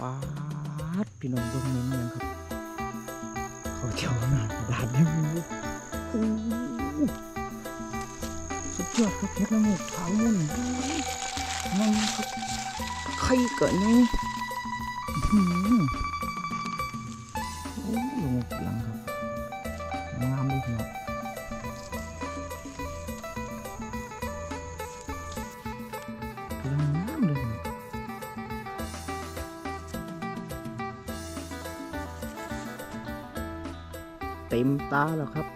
ป๊าดพี่น้องเบิ้งเน้นยังครับ เขาเที่ยวหนากระดาษยังมีโอ้สุดยอดครับเพชรละมุกขาวมุ่นนั่นครับไข่เกิดนี่อื้อหือโอ้ยลงหลังครับาแล้วครับ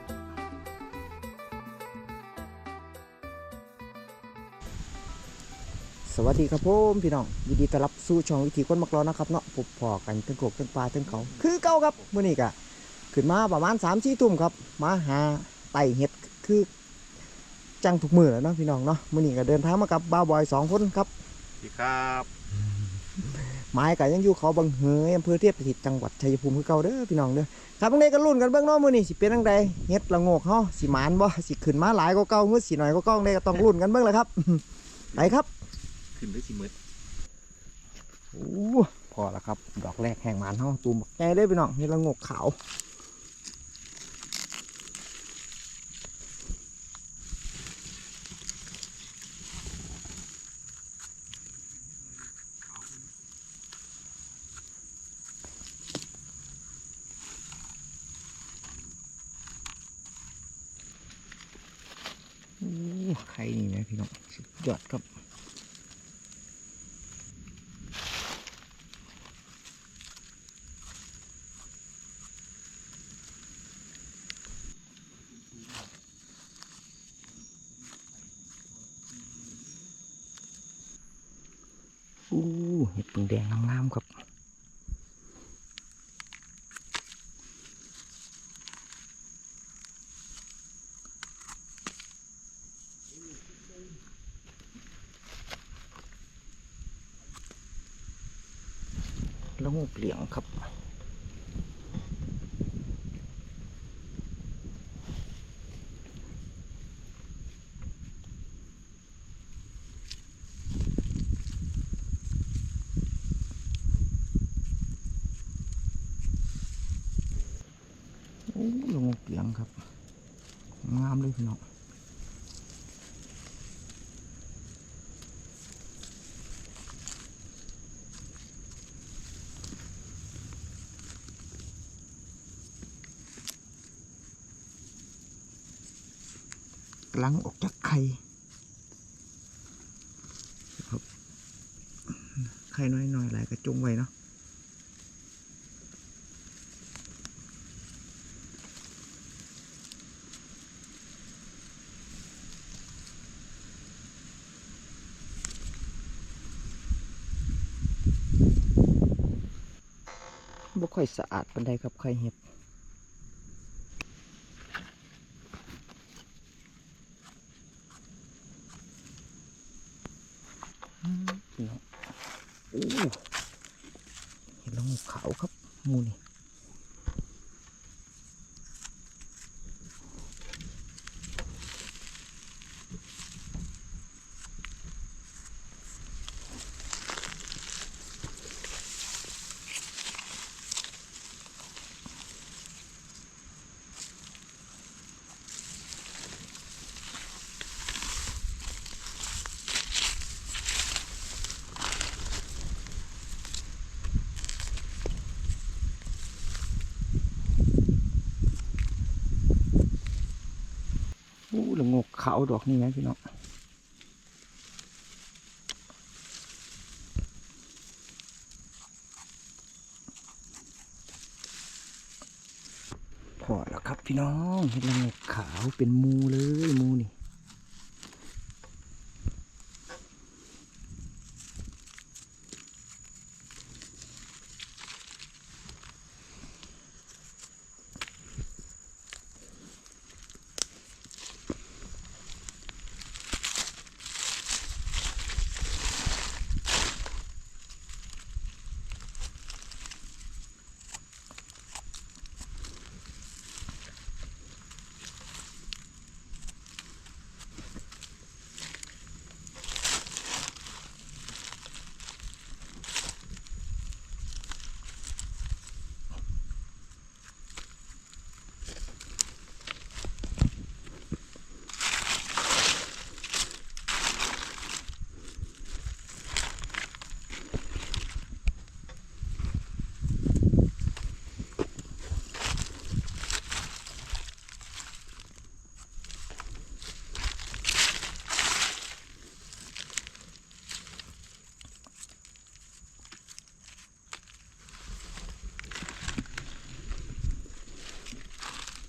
สวัสดีครับผมพี่น้องยินดีต้อนรับสู่ช่องวิถีคนมักรอนะครับเนาะพบพอกันทั้งโกกทั้งปลาทั้งเขาคือเก่าครับเมื้อนี้ก็ขึ้นมาประมาณ3 4ทุ่มครับ มาหาไต่เห็ดคือจังทุกมือแล้วเนาะพี่น้องเนาะเมื้อนี้ก็เดินทางมากับบ้าบอยสองคนครับสวัสดีครับ ไม้ก็ยังอยู่เขาบางเหยอำเภอเทพสถิตจังหวัดชัยภูมิคือเก่าเด้อพี่น้องเด้อครับเพิ่งได้กันรุ่นกันเบิ่งเนาะมื้อนี้สิเป็นจังไดเฮ็ดละโงกเฮาสิหมานบ่สิขึ้นมาหลายกว่าเก่าเงือสิน้อยกว่าเก่าได้ก็ต้องรุ่นกันเบิ่งแหละครับไปครับ ขึ้นด้วยสิมืดโอ้พอแล้วครับ ดอกแรกแห่งหมานเฮาตูมบักใหญ่เลยพี่น้องเฮ็ดละโงกขาวโอ้ไข่นี่นะ พี่น้องสุดยอดครับอู้เห็ดปึงแดงงามๆครับ แล้วงูเหลียงครับ โอ้ลงเหลียงครับ งามเลยพี่น้องกำลังออกจากไข่ครับไข่น้อยๆหลายกระจงไว้เนาะ บ่ค่อย สะอาดปันไดครับไข่เห็ดอืมพี่น้องเห็ดละงูขาวครับมูนี่โอ้ ละงูขาดอกนี่นะพี่น้องพอแล้วครับพี่น้องเห็ดละงูขาวเป็นมูเลยมูนี่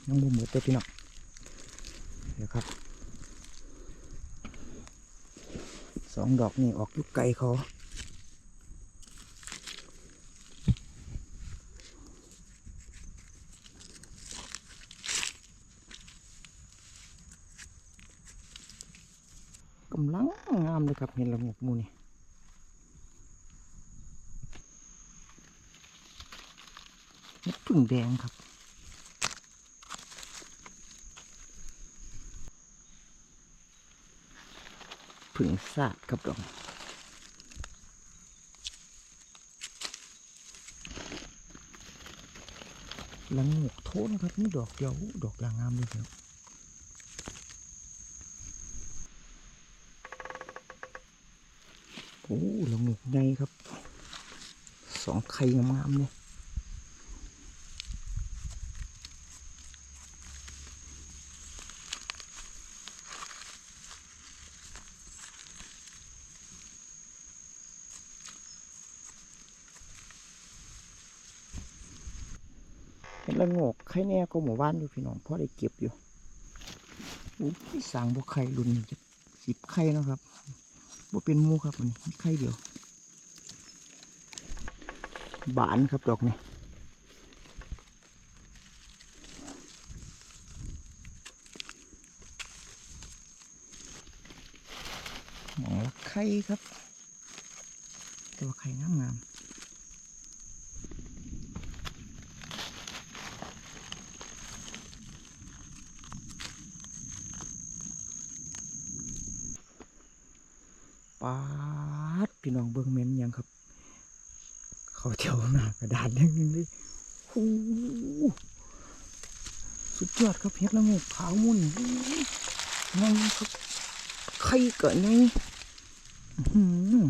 ยังบ่หมดเลยพี่น้องเดี๋ยวครับสองดอกนี่ออกยุกไกลเขากำลังงามเลยครับเห็นละงกมูนี่เม็ดพึ่งแดงครับ ผึ่งซาดครับดอกละงหกโทนครับ นี่ดอกเดียว ดอกอย่างงามเลยครับโอ้ละงหกใหญ่ครับ สองไข่งามๆเนี่ย ห็นละงกไข่แน่ก็หมู่บ้านอยู่พี่น้องพ่อได้เก็บอยู่อู้สร้างบ่ไข่รุ่นสิบไข่แล้วครับบ่เป็นมูครับอันไข่เดียว บานครับดอกนี่หมองไข่ครับต่ว่าไข่งามงามปาด พี่น้องเบิ้งเม้นยังครับ เขาเที่ยวหน้ากระดาษยังนึงเลยโอ้สุดยอดครับเพชรละงูขาวมุ่นนั่งครับไข่เกิดไงอืม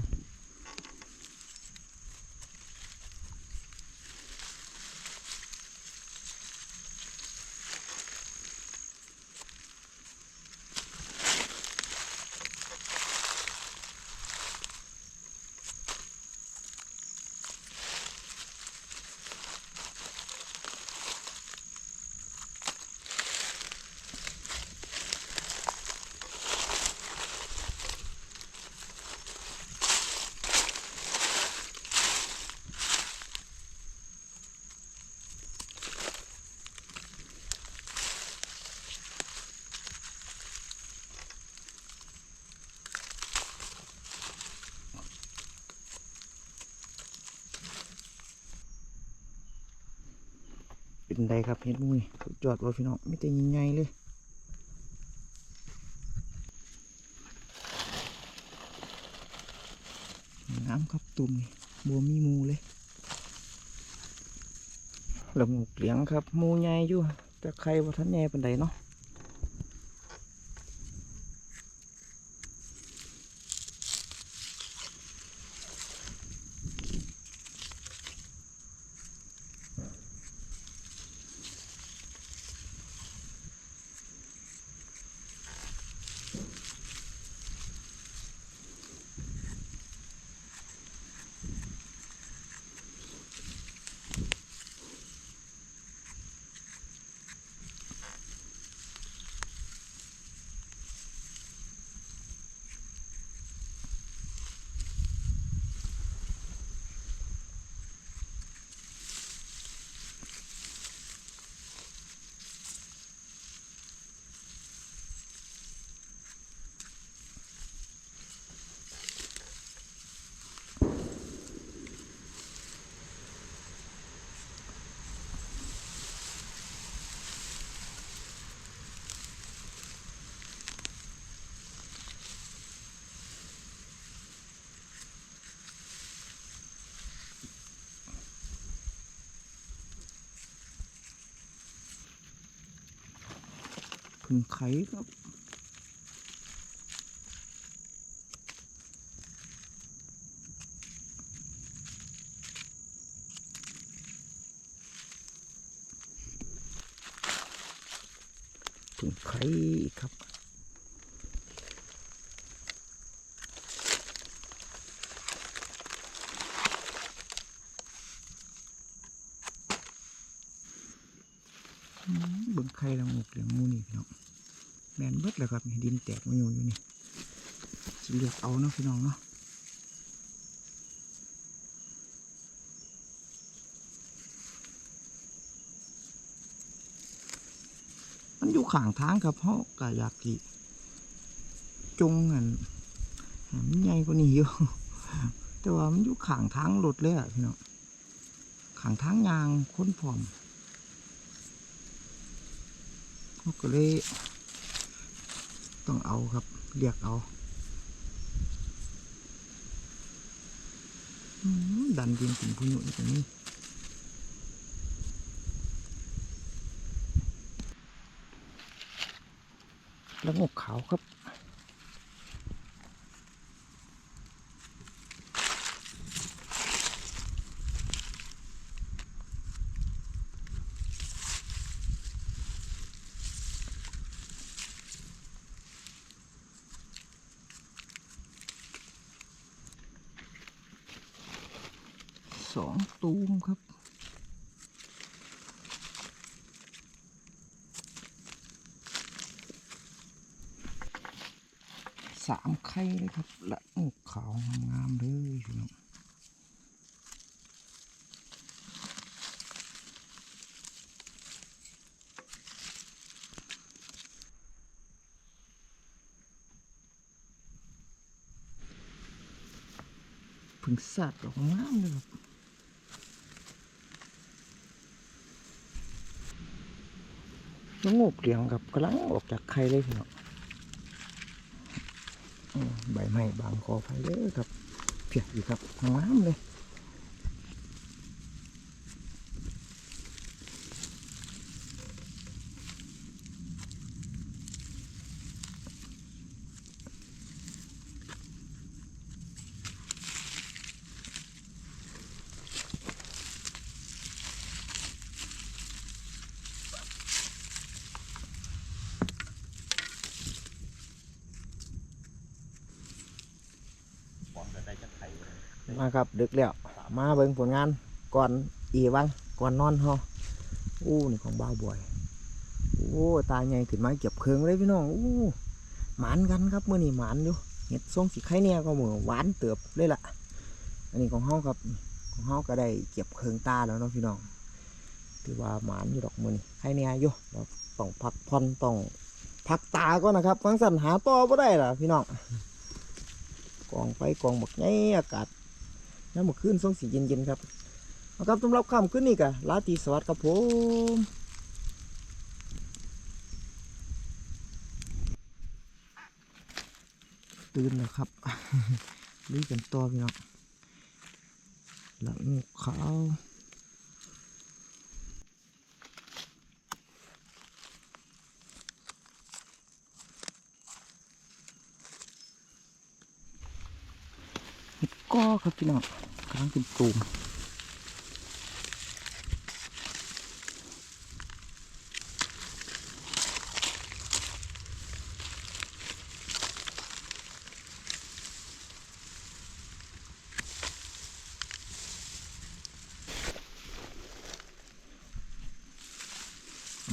นไดครับเฮ็ดมุ้ยสุดยอดว่าพี่น้องไม่แต่ยังไงเลยน้ำครับตุ่มนี่บัวมีมูเลยละงูเลียงครับมูใหญ่อยู่แต่ใครว่าท่านแน่เป็นไดเนาะ พึ่งไข่ครับ พึ่งไข่ครับ อืมเบิ่งไข่ละงกเหลืองหมูนี่พี่น้องแมนเบิดเลย ครับดินแตกมาอยู่อยู่นี่สิเลือกเอาเนาะพี่น้องเนาะมันอยู่ข้างทางครับเพราะกอยากิจงอันมันใหญ่กว่านี้อยู่แต่ว่ามันอยู่ข้างทางรถเลยอะพี่น้องข้างทางยางค้นพร้อมก็เลย ต้องเอาครับ เรียกเอา ดันดินถึงพุญุตรงนี้แล้วงกขาวครับ สองตูมครับ สามไข่เลยครับ และงกขาวงามเลยพี่น้องผึ่งสัตว์ดอกงามเลยครับนงงูเหลียงครับกำลังออกจากไข่เลยพี่น้อง ใบไม้บางคอไฟเลยครับเพียบอยู่ครับงามเลย มาครับ ดึกแล้วมาเบิ่งผลงานก่อนอีวังก่อนนอนฮออู้นี่ของบ้าวบอยโอ้ตาใหญ่ขึ้นมาเก็บเครื่องเลยพี่น้องอู้หมานกันครับเมื่อนี้หมานอยู่เห็ดทรงสีไข่เนี่ยก็เหมือนหวานเติบเลยล่ะ อันนี้ของเฮาครับของเฮาก็ได้เก็บเครื่องตาแล้วเนาะพี่น้องถือว่าหมานอยู่ดอกมือนี่ไข่เนี่ยอยู่เราต้องพักผ่อนต้องพักตาก็นะครับฟังสันหาต่อไ่ได้ล่ะพี่น้องกองไฟกองหมกไงอากาศ น้ำหมกขึ้นส่งสีเย็นๆครับเอาครับสำหรับค่ำขึ้นนี่กะลาตีสวัสดิ์ครับผมตื่นแล้วครับรีบกันต่อพี่น้องหลังขาว ก้อครับพี่น้องกำลังเป็นตูม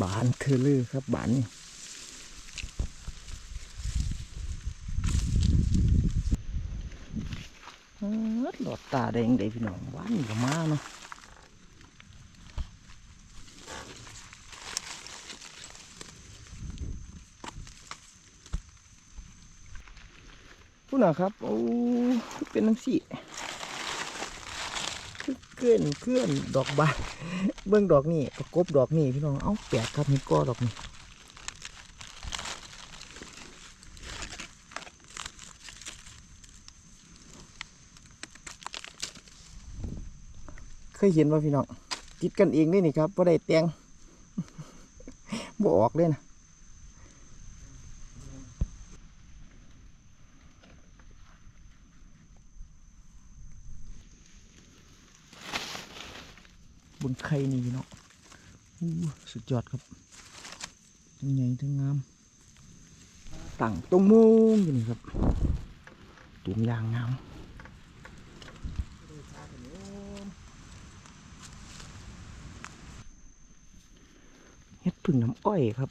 บานเทอลือครับบานนี่เอิ้ด หลอดตาแดงเด้พี่น้องหวานก็มาเนาะผู้น่ะครับ โอ้ เป็นน้ำสีเกลื่อนเกลื่อนดอกบานเบื้องดอกนี่ประกบดอกนี่พี่น้อง เอ้าแปลกครับเห็ดก้อดอกนี่ ยเห็นว่าพี่น้องติดกันเองนี่นี่ครับว่าได้แตงบ่ออกเลยนะบนไข่นี่พี่น้องสุดยอดครับทั้งใหญ่ทั้งงามตั้งตรงมุงอยู่นี่ครับตุ่มยางงาม เฮ็ด พึ่งน้ำอ้อยครับ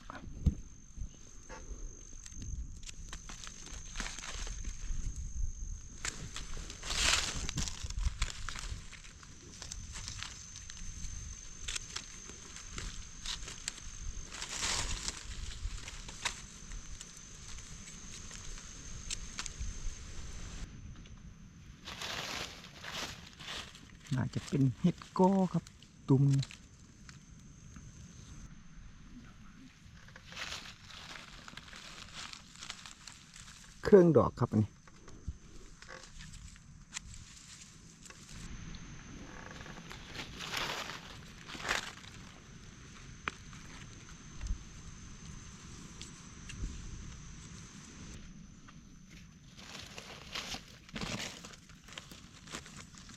น่าจะเป็นเห็ดกอครับ ตุ่มนี่เค รื่องดอกครับอันนี้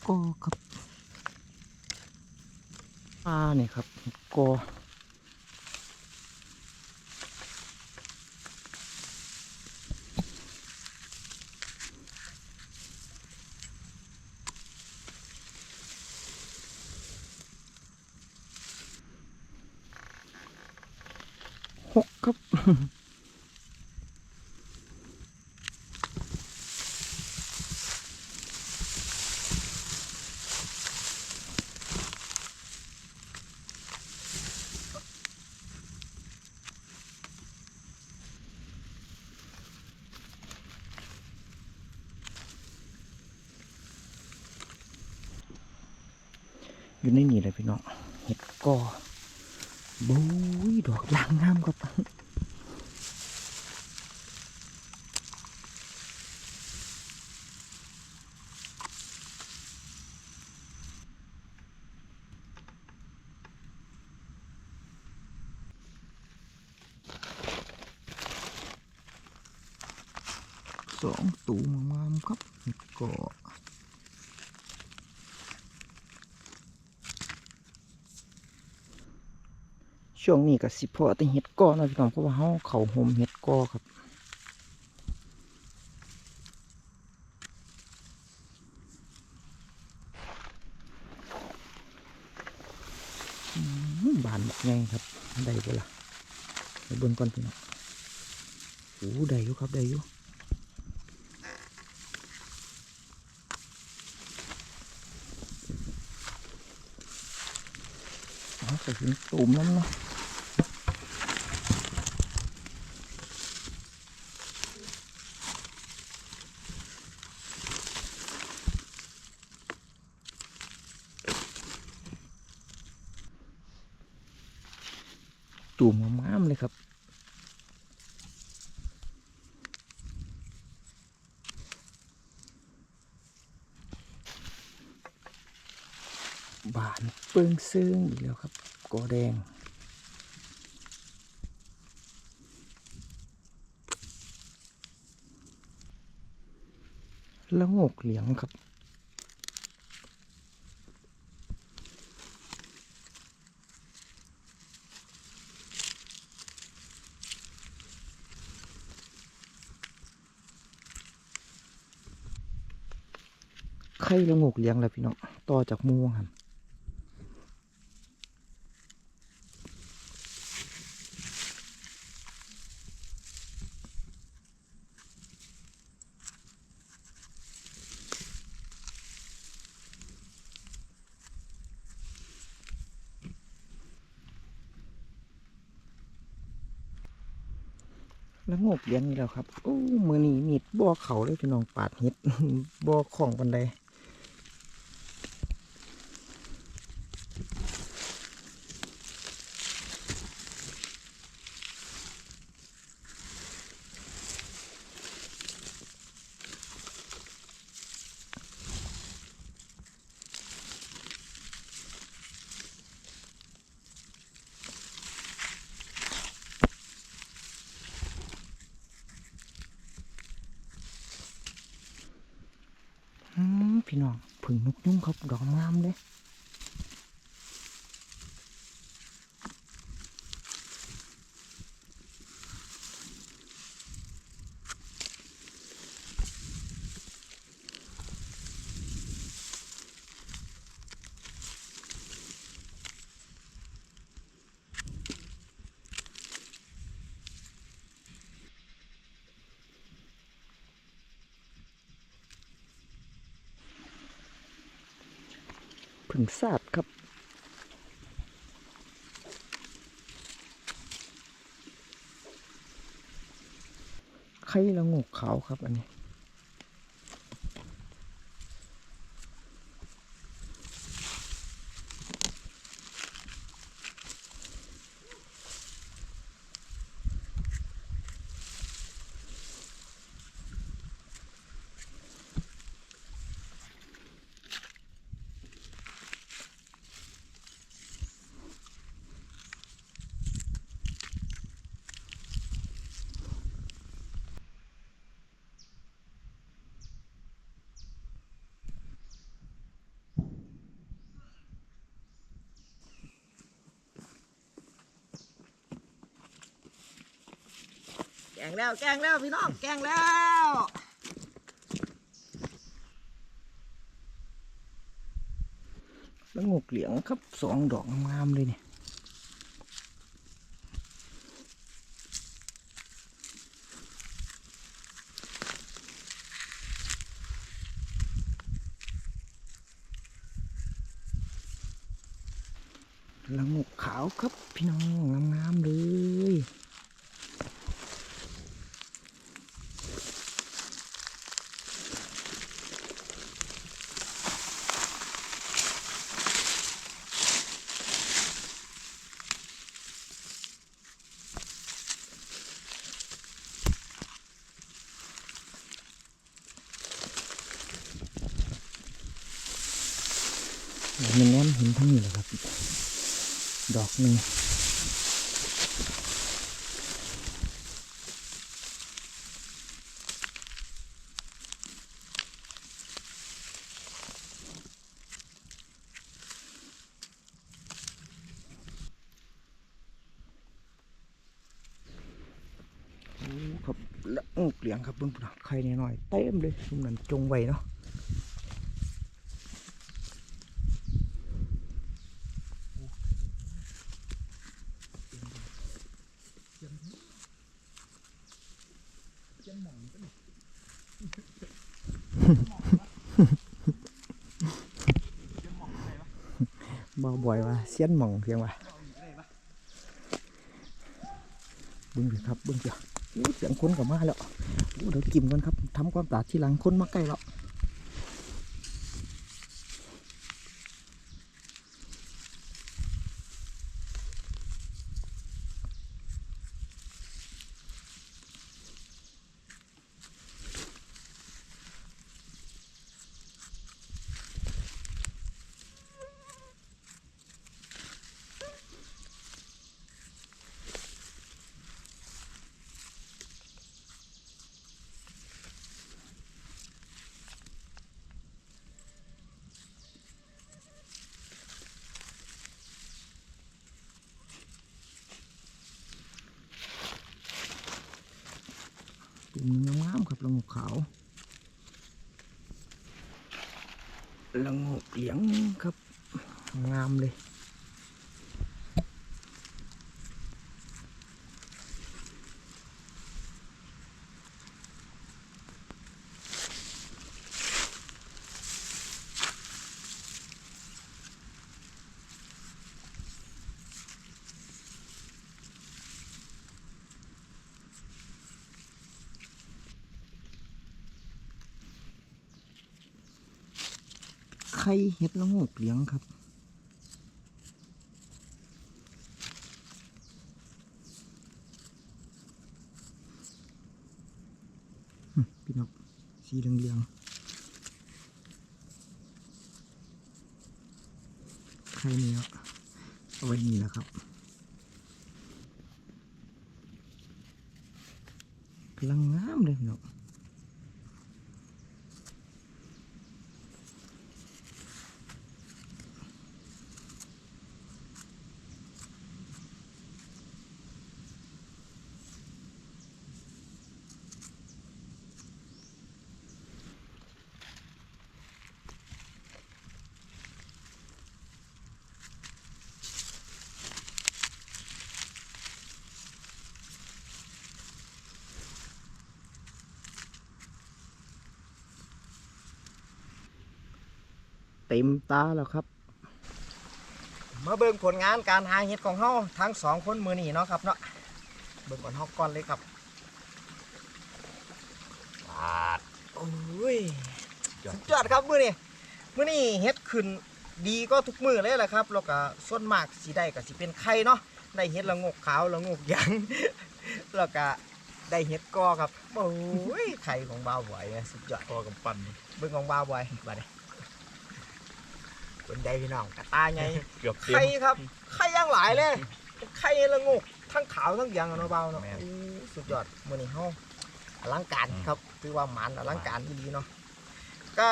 ก็ครับอ่านี่ครับเห็ดกอหกครับ อยู่ในนี่เลยพี่น้องเห็ดกอบุ้ยดอกยางงามครับ สองตูงามๆครับเห็ดกอ ช่วงนี้ก็สิเพาะแต่เห็ดกอนะพี่น้องเพราะว่าเฮาเขาโฮมเห็ดกอครับบานบักไงครับ ได้บ่ล่ะไปเบิ่งก่อนพี่น้องโอ้ได้อยู่ครับได้อยู่เอาใส่ถึงตุ่มน้ำเนาะ ตูมงามๆเลยครับ บานเปิงซึ่งอีกแล้วครับกอแดง แล้วงกเหลียงครับไข่ละงกเลี้ยงแล้วพี่น้องต่อจากม่วงครับ แล้วงบเลี้ยงนี่แล้วครับโอ้มือนี้มีดบ่อเขาเลยพี่น้องปาดเห็ดบ่อของกันได อืมพี่น้องผึ่งนกยุงครับดอกงามเลย พึ่งซาดครับ ไข่ละงกขาวครับอันนี้ แกงแล้วแกงแล้วพี่น้องแกงแล้วละงกเหลียงครับสองดอกงามเลยเนี่ยละงกขาวครับพี่น้องงามๆเลย มันแนมเห็นทั้งนี้แหละครับ ดอกหนึ่งโอ้ ครับละงกเหลียงครับเบิ่งพุ่นน่ะไข่น้อยๆเต็มเลยซุมนั้นจงไว้เนาะบาบ่อยว่าเสียนหม่องเพียงว่าเบึ้งสิครับเบึ้งเสียอู้ เสียงคนกับมาแล้วเดี๋ยวกิมกันครับทำความสะอาดที่หลังคนมาใกล้แล้ว ตุ่มงามๆครับละงกขาวละงกเหลียงครับงามเลย ไข่เห็ดละโงกเหลียงครับ หึพี่น้องสีเหลืองๆไข่เนี้ยเอาไว้นี่แหละครับกำลังงามเลยพี่น้อง เต็มตาแล้วครับ มาเบิ่งผลงานการหาเห็ดของเฮาทั้งสองคนมือนี่เนาะครับเนาะเบิ่งก่อนเฮาก่อนเลยครับปาดโอ้ยยอดสุดยอดครับมือนี่มือนี่เฮ็ดขึ้นดีก็ทุกมือเลยแหละครับแล้วก็ส่วนมากสิได้ก็สิเป็นไข่เนาะได้เฮ็ดละงกขาวละงกหยางแล้วก็ได้เฮ็ดกอครับโอ้ยไข่ของบ่าวบอยเนี่ยสุดยอดพอกำปั้นเบิ่งของบ่าวบอยบัดนี้ คนใดพี่น้องกระตาไงเกือบเต็มไข่ครับไข่ย่างหลายเลยไข่ละงกทั้งขาวทั้งหยางอะเนาะบ่าวเนาะแม่นโอ้สุดยอดมื้อนี้เฮาอลังการครับถือว่าหมันอลังการดีเนาะก็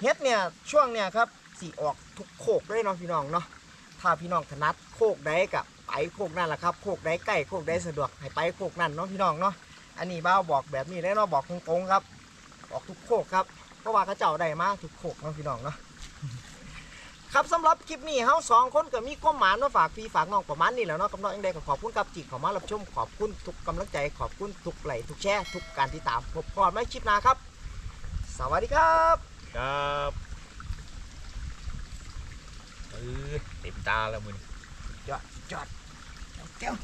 เฮ็ดเนี่ยช่วงเนี่ยครับสิออกทุกโคกเลยเนาะพี่น้องเนาะถ้าพี่น้องถนัดโคกใดก็ไปโคกนั่นแหละครับโคกใดใกล้โคกใดสะดวกให้ไปโคกนั่นเนาะพี่น้องเนาะอันนี้บ่าวบอกแบบนี้เลยเนาะบอกตรงๆครับ ออกทุกโคกครับ เพราะว่าเขาเจ้าได้มาทุกโคกเนาะพี่น้องเนาะครับสำหรับคลิปนี้เฮาสองคนก็มีความหมายมาฝากพี่ฝากน้องประมาณนี้แหล้วเนาะกำลังยังไงก็ขอบคุณกับจิตขอมารับชมขอบคุณทุกกำลังใจขอบคุณทุกไลค์ทุกแชร์ทุกการติดตามพบกันไม่คลิปหน้าครับ สวัสดีครับครับเออเต็มตาแล้วมึงจอดจอดเจ้า